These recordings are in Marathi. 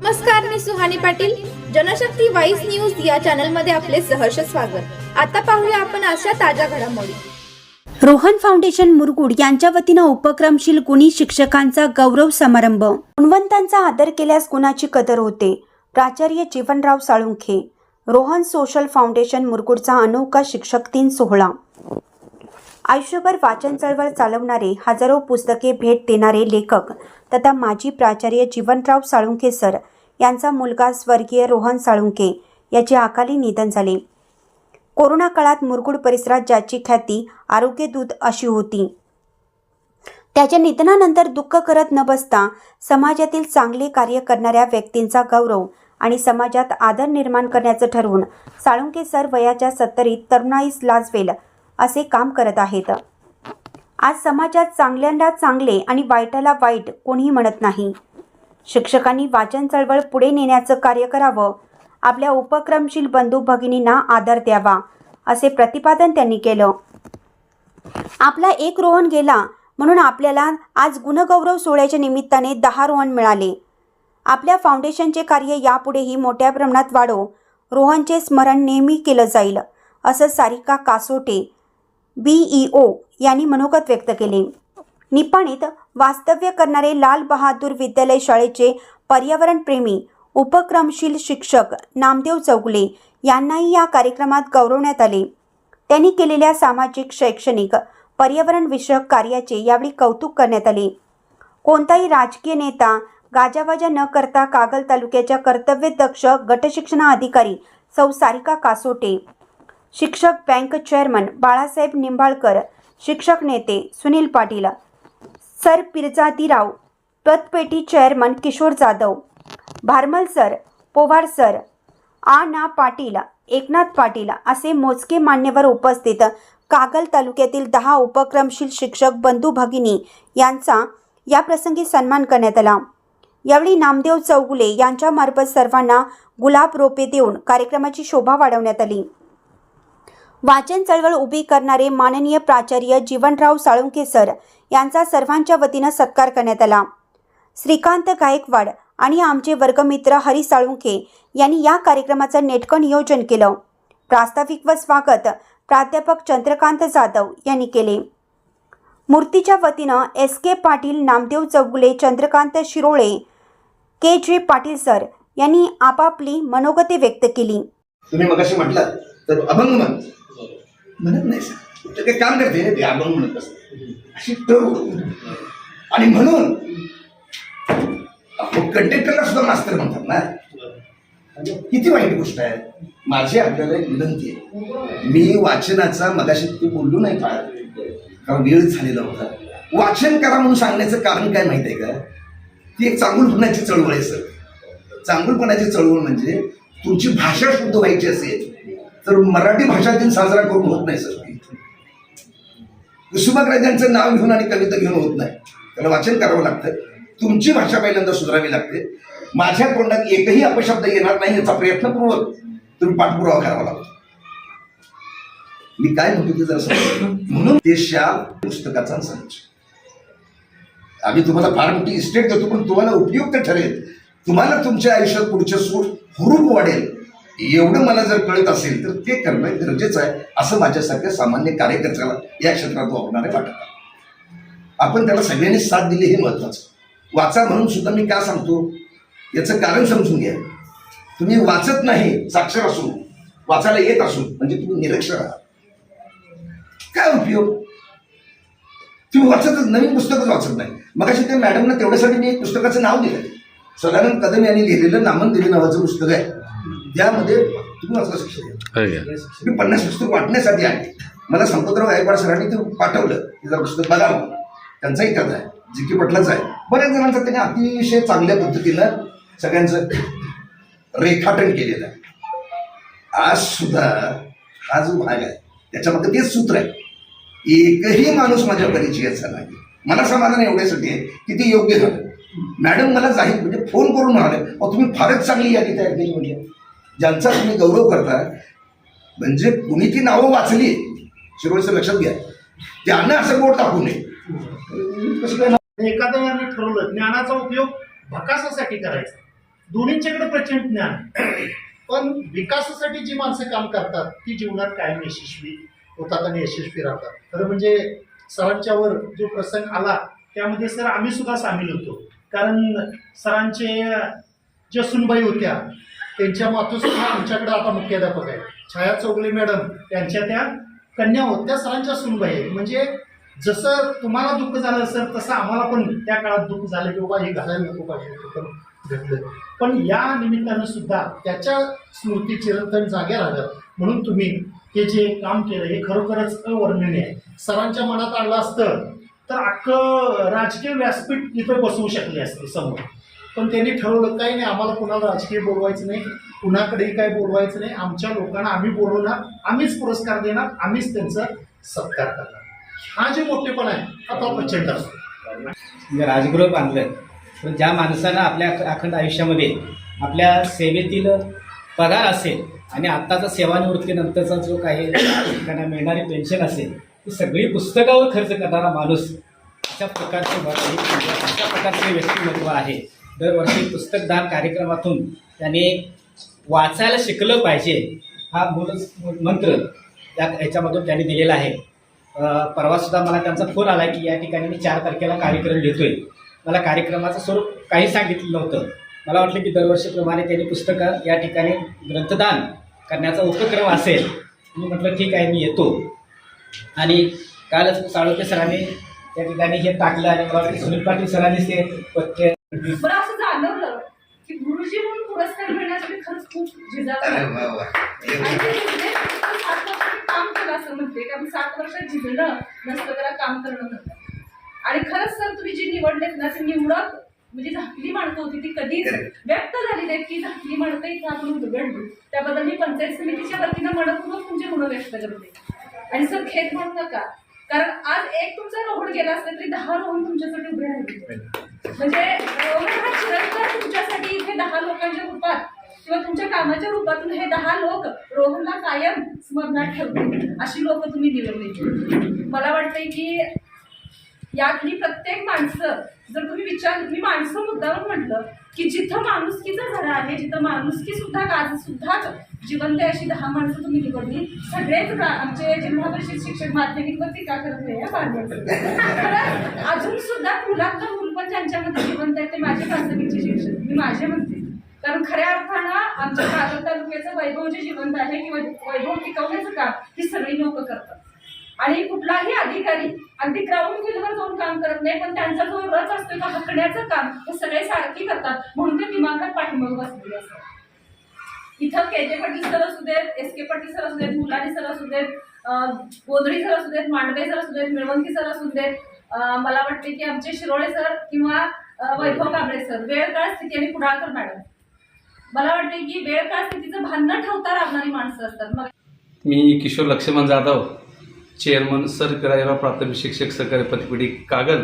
नमस्कार मी सुहानी पाटील. जनशक्ती वाईस न्यूज या चॅनलमध्ये आपले सहर्ष स्वागत. आता पाहूया आपण अशा ताज्या घडामोडी. रोहन फाउंडेशन मुरगुड यांच्या वतीनं उपक्रमशील गुणी शिक्षकांचा गौरव समारंभ. गुणवंतांचा आदर केल्यास गुणाची कदर होते. प्राचार्य जीवनराव साळुंखे. रोहन सोशल फाउंडेशन मुरगुडचा अनोखा शिक्षक दिन सोहळा. आयुष्यभर वाचन चळवळ चालवणारे हजारो पुस्तके भेट देणारे लेखक तथा माजी प्राचार्य जीवनराव साळुंखे सर यांचा मुलगा स्वर्गीय रोहन साळुंखे याचे अकाली निधन झाले. कोरोना काळात मुरगुड परिसरात ज्याची ख्याती आरोग्य दूत अशी होती. त्याच्या निधनानंतर दुःख करत न बसता समाजातील चांगले कार्य करणाऱ्या व्यक्तींचा गौरव आणि समाजात आदर निर्माण करण्याचं ठरवून साळुंके सर वयाच्या सत्तरीत तरुणाईस लाजवेल असे काम करत आहेत. आज समाजात चांगल्यांना चांगले आणि वाईटाला वाईट कोणीही म्हणत नाही. शिक्षकांनी वाचन चळवळ पुढे नेण्याचं कार्य करावं. आपल्या उपक्रमशील बंधू भगिनींना आदर द्यावा असे प्रतिपादन त्यांनी केलं. आपला एक रोहन गेला म्हणून आपल्याला आज गुणगौरव सोहळ्याच्या निमित्ताने दहा रोहन मिळाले. आपल्या फाउंडेशनचे कार्य यापुढेही मोठ्या प्रमाणात वाढो. रोहनचे स्मरण नेहमी केलं जाईल असं सारिका कासोटे बीईओ यांनी मनोगत व्यक्त केले. निपाणीत वास्तव्य करणारे लाल बहादूर विद्यालय शाळेचे पर्यावरणप्रेमी उपक्रमशील शिक्षक नामदेव चौगुले यांनाही या कार्यक्रमात गौरवण्यात आले. त्यांनी केलेल्या सामाजिक शैक्षणिक पर्यावरण विषयक कार्याचे यावेळी कौतुक करण्यात आले. कोणताही राजकीय नेता गाजावाजा न करता कागल तालुक्याच्या कर्तव्यदक्ष गटशिक्षणाधिकारी सौ सारिका कासोटे शिक्षक बँक चेअरमन बाळासाहेब निंबाळकर शिक्षक नेते Sunil Patil sir Pirajirao पतपेटी chairman Kishor Jadhav Bharmal sir Powar sir आ ना पाटील एकनाथ पाटील असे मोजके मान्यवर उपस्थित कागल तालुक्यातील दहा उपक्रमशील शिक्षक बंधू भगिनी यांचा याप्रसंगी सन्मान करण्यात आला. यावेळी नामदेव चौगुले यांच्यामार्फत सर्वांना गुलाब रोपे देऊन कार्यक्रमाची शोभा वाढवण्यात आली. वाचन चळवळ उभी करणारे माननीय प्राचार्य जीवनराव साळुंके सर यांचा सर्वांच्या वतीनं सत्कार करण्यात आला. श्रीकांत गायकवाड आणि आमचे वर्गमित्र हरी साळुंखे यांनी या कार्यक्रमाचं नेटकं नियोजन केलं. प्रास्ताविक व स्वागत प्राध्यापक चंद्रकांत जाधव यांनी केले. मूर्तीच्या वतीनं S K Patil Namdev Chougule Chandrakant Shirole K J Patil sir यांनी आपापली मनोगते व्यक्त केली. तुम्ही मगाशी म्हटलं तर अभंग म्हणत नाही सर. ते काही काम करते ते अभंग म्हणत असते अशी टव आणि म्हणून कंडक्टरला सुद्धा मास्तर म्हणतात ना. किती वाईट गोष्ट आहे. माझी आपल्याला एक विनंती आहे. मी वाचनाचा मगाशी तू बोललो नाही फार कारण वेळ झालेला होता? वाचन करा म्हणून सांगण्याचं कारण काय माहिती आहे का? ती एक चांगुलपणाची चळवळ आहे सर. चांगुलपणाची चळवळ म्हणजे तुमची भाषा शुद्ध व्हायची असेल तर मराठी भाषा दिन साजरा करून होत नाही सर. कुसुमाग्रजांचं नाव घेऊन आणि कविता घेऊन होत नाही. त्याला वाचन करावं लागतं तुमची भाषा पहिल्यांदा सुधारावी लागते. माझ्या तोंडात एकही अपशब्द येणार नाही याचा प्रयत्नपूर्वक तुम्ही पाठपुरावा करावा लागतो. मी काय म्हणतो ते जरा म्हणून ते शाल पुस्तकाचा संच. आम्ही तुम्हाला फार मोठी इस्टेट देतो पण तुम्हाला उपयुक्त ठरेल. तुम्हाला तुमच्या आयुष्यात पुढच्या सूट हुरूप वाढेल. एवढं मला जर कळत असेल तर ते करणं गरजेचं आहे असं माझ्यासारख्या सामान्य कार्यकर्त्याला या क्षेत्रात वापरणारे वाटत. आपण त्याला सगळ्यांनी साथ दिली हे महत्वाचं वाचा म्हणून सुद्धा मी का सांगतो? याचं कारण समजून घ्या. तुम्ही वाचत नाही साक्षर असून वाचायला येत असून म्हणजे तुम्ही निरक्षर आहात काय उपयोग? तुम्ही वाचतच नवीन पुस्तकच वाचत नाही. मग अशी त्या मॅडमना तेवढ्यासाठी मी पुस्तकाचं नाव दिलं. सदानंद कदम यांनी लिहिलेलं नामन दिले नावाचं पुस्तक आहे. त्यामध्ये तुम्ही वाचलं शिक्षक मी पन्नास पुस्तक वाटण्यासाठी आले. मला संपतराव गायकवाड सरांनी ते पाठवलं. की जरा पुस्तक बघा त्यांचाही त्यात आहे. जी की पटलंच आहे. बऱ्याच जणांचं त्यांनी अतिशय चांगल्या पद्धतीनं सगळ्यांचं रेखाटन केलेलं आहे. आज सुद्धा हा जो भाग आहे त्याच्यामध्ये तेच सूत्र आहे. एकही माणूस माझ्या परिचयाचा नाही. मला समाधान एवढ्यासाठी आहे की ते योग्य झालं. मॅडम मला जाहीर म्हणजे फोन करून म्हणाले अहो तुम्ही फारच चांगली यादी तयार केली म्हणजे. ज्यांचा तुम्ही गौरव करताय म्हणजे कुणी ती नावं वाचली शिरोळचं लक्षात घ्या. त्यांना असं बोट टाकू नये. कसं काय एखाद्याने ठरवलं ज्ञानाचा उपयोग भकासासाठी करायचा. दोन्हींच्याकडे प्रचंड ज्ञान. पण विकासासाठी जी माणसं काम करतात ती जीवनात कायम यशस्वी होतात आणि यशस्वी राहतात. खरं म्हणजे सरांच्यावर जो प्रसंग आला त्यामध्ये सर आम्ही सुद्धा सामील होतो. कारण सरांचे ज्या सुनबाई होत्या त्यांच्या मातोश्री आमच्याकडे आता मुख्याध्यापक आहे छाया चौगले मॅडम त्यांच्या त्या कन्या होत्या सरांच्या सुनबाई आहे म्हणजे जसं तुम्हाला दुःख झालं सर तसं आम्हाला पण त्या काळात दुःख झालं की बाबा हे घालायला नको पाहिजे पण घडलं पण या निमित्तानं सुद्धा त्याच्या स्मृती चिरंतन जाग्या राहतात म्हणून तुम्ही हे जे काम केलं हे खरोखरच अवर्णनीय आहे. सरांच्या मनात आणलं असतं तर अख्खं राजकीय व्यासपीठ इथं बसवू शकले असते समोर. पण त्यांनी ठरवलं काही नाही आम्हाला कुणाला राजकीय बोलवायचं नाही कुणाकडेही काय बोलवायचं नाही. आमच्या लोकांना आम्ही बोलवणार आम्हीच पुरस्कार देणार आम्हीच त्यांचा सत्कार करणार. हा जे मोठेपण आहे हा तो प्रचंड असतो. राजगृह बांधलं तर ज्या माणसानं आपल्या अखंड आयुष्यामध्ये आपल्या सेवेतील पगार असेल आणि आत्ताचा सेवानिवृत्तीनंतरचा जो काही त्यांना मिळणारी पेन्शन असेल ती सगळी पुस्तकावर खर्च करणारा माणूस अशा प्रकारचे अशा प्रकारचे व्यक्तिमत्व आहे. दरवर्षी पुस्तकदान कार्यक्रमातून त्याने वाचायला शिकलं पाहिजे हा मूळ मंत्र या ह्याच्यामधून त्यांनी दिलेला आहे. परवासुद्धा मला त्यांचा फोन आला की या ठिकाणी मी चार तारखेला कार्यक्रम घेतोय. मला कार्यक्रमाचं स्वरूप काही सांगितलं नव्हतं. मला वाटलं की दरवर्षीप्रमाणे त्यांनी पुस्तकं या ठिकाणी ग्रंथदान करण्याचा उपक्रम असेल. मी म्हटलं ठीक आहे मी येतो. आणि कालच साळोखे सरांनी त्या ठिकाणी हे टाकलं आणि मला सुनील पाटील सरांनीच ते मला असं जाणवलं की गुरुजी म्हणून पुरस्कार मिळण्यासाठी खरंच खूप ते म्हणजे काम केलं असं म्हणते कारण सात वर्षात झिजणं नसतं त्याला काम करणं म्हणतात आणि खरंच सर तुम्ही जी निवडलेत ना ती निवडक म्हणजे झाकली माणसं होती ती कधीच व्यक्त झाली नाही की झाकली माणसं इथं आपण उघडली. त्याबद्दल मी पंचायत समितीच्या वतीनं मनपूर्वक तुमचे गुण व्यक्त करते. आणि सर खेद म्हणू नका कारण आज एक तुमचा रोहन गेला असला तरी दहा रोहन तुमच्यासाठी उभे राहिले. म्हणजे रोहन हा तुमच्यासाठी इथे दहा लोकांच्या रूपात किंवा तुमच्या कामाच्या रूपातून हे दहा लोक रोहनला कायम स्मरणात ठेवतील अशी लोक तुम्ही निवडली. मला वाटतंय की यातली प्रत्येक माणसं जर तुम्ही विचार मी माणसं मुद्दावर म्हटलं की जिथं माणुसकीचं झाडं आहे जिथं माणुसकी सुद्धा गाज सुद्धा जिवंत आहे अशी दहा माणसं तुम्ही निवडली. सगळेच आमचे जिल्हा परिषद शिक्षक माध्यमिकवर टीका करत नाही अजून सुद्धा मुलातलं मुल पण ज्यांच्यामध्ये जिवंत आहे ते माझे प्राथमिकचे शिक्षक. मी माझे म्हणते. कारण खऱ्या अर्थानं आमच्या कागद तालुक्याचं वैभव जे जिवंत आहे किंवा वैभव टिकवण्याचं काम ही सगळी लोक करतात. आणि कुठलाही अधिकारी अगदी ग्राउंड फील्डवर जाऊन काम करत नाही पण त्यांचा जो रस असतो का हकण्याचं काम हे सगळे सारखी करतात. म्हणून ते दिमागात पाठिंबा बसलेले असतात. इथं के जे पाटील सर असू देत एस के पाटील सर असू देत मुलानी सर असू देत गोंधळी सर असू देत मांडवे सर असू देत मिळवंती सर असू देत मला वाटते की आमचे शिरोळे सर किंवा वैभव कांबळे सर वेळ काळ स्थिती आणि कुडाळकर मॅडम. मला वाटते की वेळ काळ स्थितीचं भान न ठेवता राहणारी माणसं असतात. मग मी किशोर लक्ष्मण जाधव चेअरमन सर पिराजीराव प्राथमिक शिक्षक सहकारी प्रतिपिढी कागल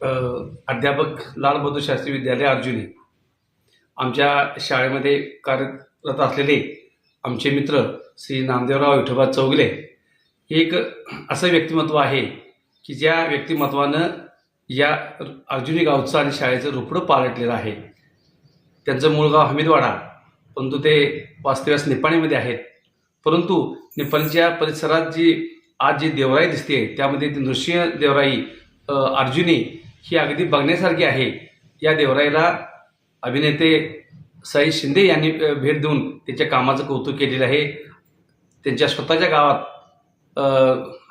अध्यापक लालबहादूर शास्त्री विद्यालय अर्जुनी. आमच्या शाळेमध्ये कार्यरत असलेले आमचे मित्र श्री नामदेवराव विठोबा चौगले हे एक असं व्यक्तिमत्व आहे की ज्या व्यक्तिमत्वानं या अर्जुनी गावचं आणि शाळेचं रोपडं पालटलेलं आहे. त्यांचं मूळ गाव हमीदवाडा परंतु ते वास्तव्यास निपाणीमध्ये आहेत. परंतु निपाणीच्या परिसरात जी आज जी देवराई दिसते त्यामध्ये ती नृसिंह देवराई अर्जुनी ही अगदी बघण्यासारखी आहे. या देवराईला अभिनेते साई शिंदे यांनी भेट देऊन त्यांच्या कामाचं कौतुक केलेलं आहे. त्यांच्या स्वतःच्या गावात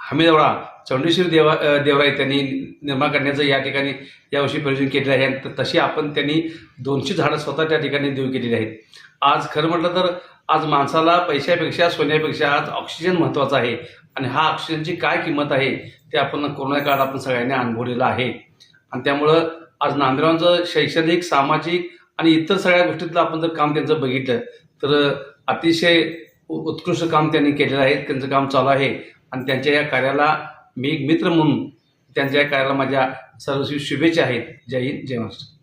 हमीदवडा हमीदवाडा चौंडेश्वरी देवा देवराय देवराई त्यांनी निर्माण करण्याचं या ठिकाणी यावर्षी प्रयोजन केलेलं आहे. आणि तशी आपण त्यांनी दोनशे झाडं स्वतः त्या ठिकाणी देऊ केलेली आहेत. आज खरं म्हटलं तर आज माणसाला पैशापेक्षा सोन्यापेक्षा आज ऑक्सिजन महत्त्वाचा आहे. आणि हा ऑक्सिजनची काय किंमत आहे ते आपण कोरोना काळात आपण सगळ्यांनी अनुभवलेलं आहे. आणि त्यामुळं आज नांदेडचं शैक्षणिक सामाजिक आणि इतर सगळ्या गोष्टीतलं आपण जर काम त्यांचं बघितलं तर अतिशय उ- उत्कृष्ट काम त्यांनी केलेलं आहे त्यांचं काम चालू आहे. आणि त्यांच्या या कार्याला मी एक मित्र म्हणून त्यांच्या या कार्याला माझ्या सर्वस्वी शुभेच्छा आहेत. जय हिंद जय महाराष्ट्र.